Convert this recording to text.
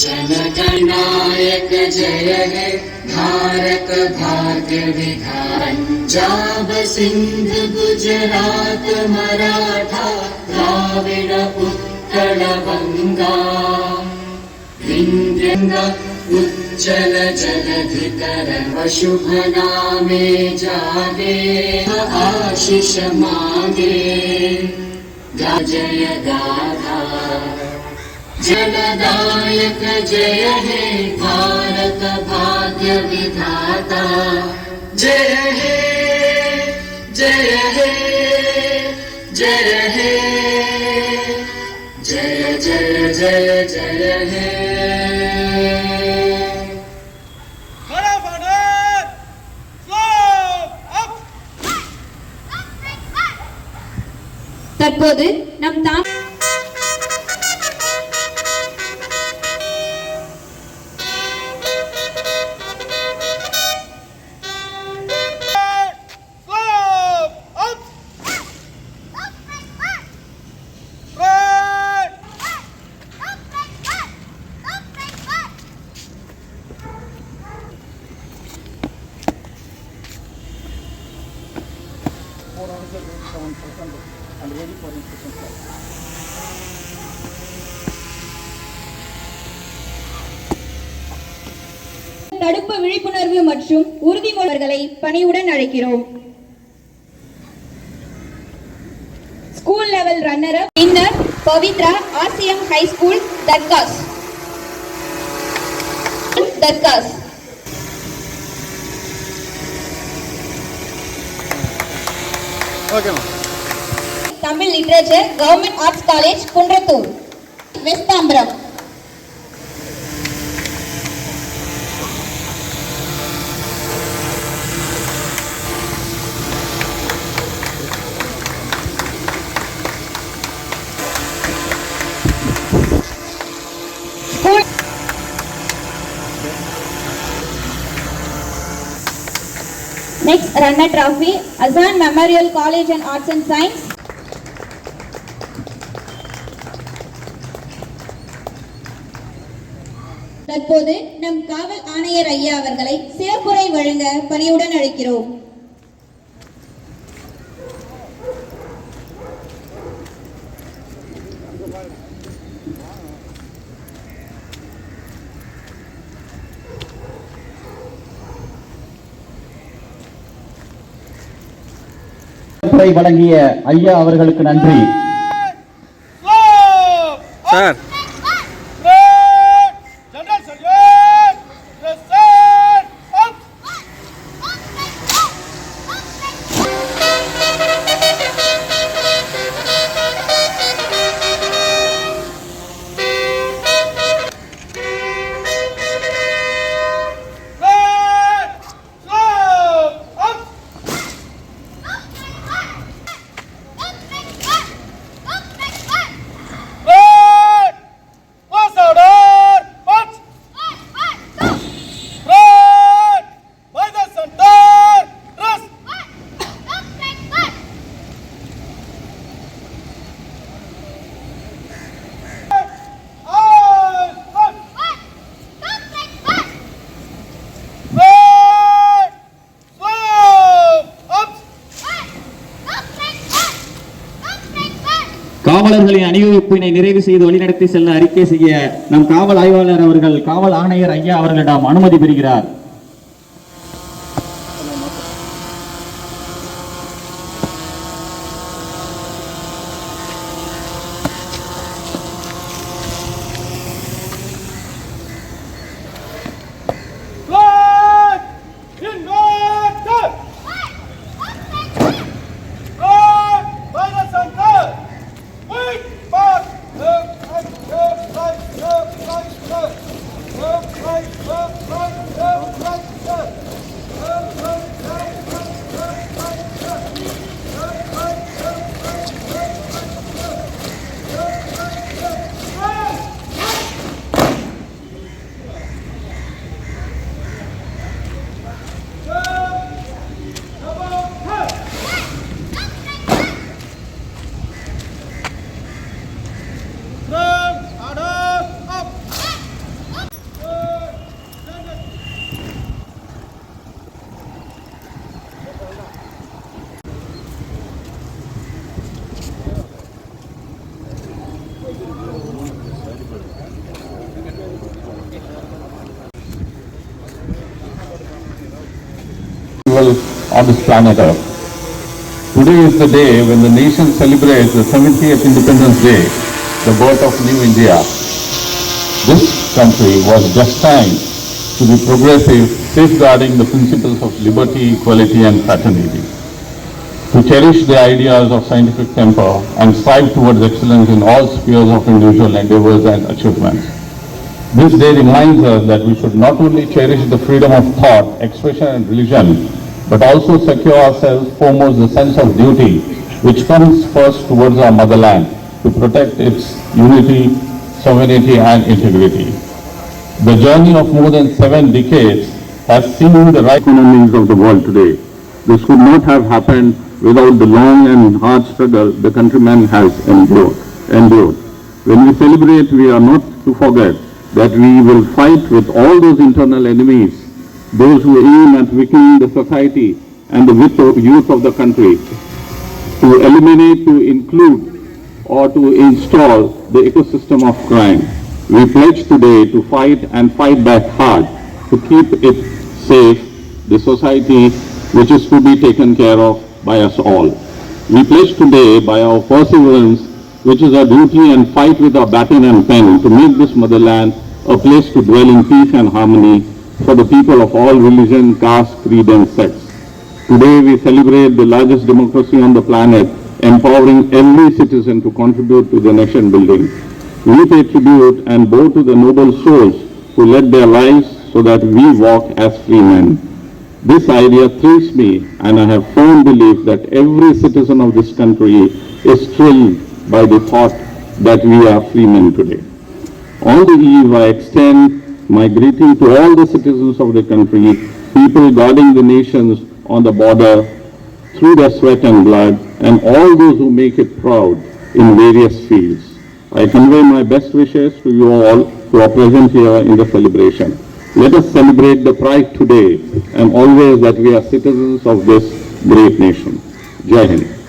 जनगणायक जय हे। भारत भाग्य विधान पंजाब सिंध गुजरात मराठा द्राविड उत्कल गंगा विन्द्यङ्ग उज्जल जलधिकर शुभ नामे जागे आशिष मागे। जय गाथा जनदायक जय हे भारत भाग्य विधाता जय हे जय हे जय हे जय जय जय जय हे Para भारत Slow up தற்போது நம் தாம் தடுப்பு விழிப்புணர்வு மற்றும் உறுதிமொழிகளை பணியுடன் அழைக்கிறோம். ஸ்கூல் லெவல் ரன்னர் பின்னர் பவித்ரா ஆசியம் ஹை ஸ்கூல் தர்காஸ் dargahs Tamil literature government arts college Kundrathur West Tambaram Next runner trophy, Azan Memorial College and Arts and Science. தற்போது நம் காவல் ஆணையர் ஐயா அவர்களை சிறப்புரை வழங்க பணியுடன் அழைக்கிறோம் வழங்கிய ஐயா அவர்களுக்கு நன்றி. சார் காவலர்களின் அணிவகுப்பினை நிறைவு செய்து வழிநடத்தி செல்ல அறிக்கை செய்ய நம் காவல் ஆய்வாளர் அவர்கள் காவல் ஆணையர் ஐயா அவர்களிடம் அனுமதி பெறுகிறார். On this planet Earth. Today is the day when the nation celebrates the 70th Independence Day, the birth of New India. This country was destined to be progressive, safeguarding the principles of liberty, equality and fraternity. To cherish the ideas of scientific temper and strive towards excellence in all spheres of individual endeavors and achievements. This day reminds us that we should not only cherish the freedom of thought, expression and religion, but also secure ourselves foremost the sense of duty which comes first towards our motherland to protect its unity, sovereignty and integrity. The journey of more than seven decades has seen the right economies of the world today. This could not have happened without the long and hard struggle the countryman has endured. endured. When we celebrate, we are not to forget that we will fight with all those internal enemies, those who aim at weakening the society and the youth of the country, to eliminate, to include, or to install the ecosystem of crime. We pledge today to fight and fight back hard to keep it safe, the society which is to be taken care of by us all. We pledge today by our perseverance, which is our duty and fight with our baton and pen to make this motherland a place to dwell in peace and harmony for the people of all religion, caste, creed and sects. Today we celebrate the largest democracy on the planet, empowering every citizen to contribute to the nation building. We pay tribute and bow to the noble souls who led their lives so that we walk as free men. This idea thrills me and I have firm belief that every citizen of this country is thrilled by the thought that we are free men today. On the eve, I extend my greeting to all the citizens of the country, people guarding the nations on the border through their sweat and blood, and all those who make it proud in various fields. I convey my best wishes to you all who are present here in the celebration. Let us celebrate the pride today and always that we are citizens of this great nation. Jai Hind.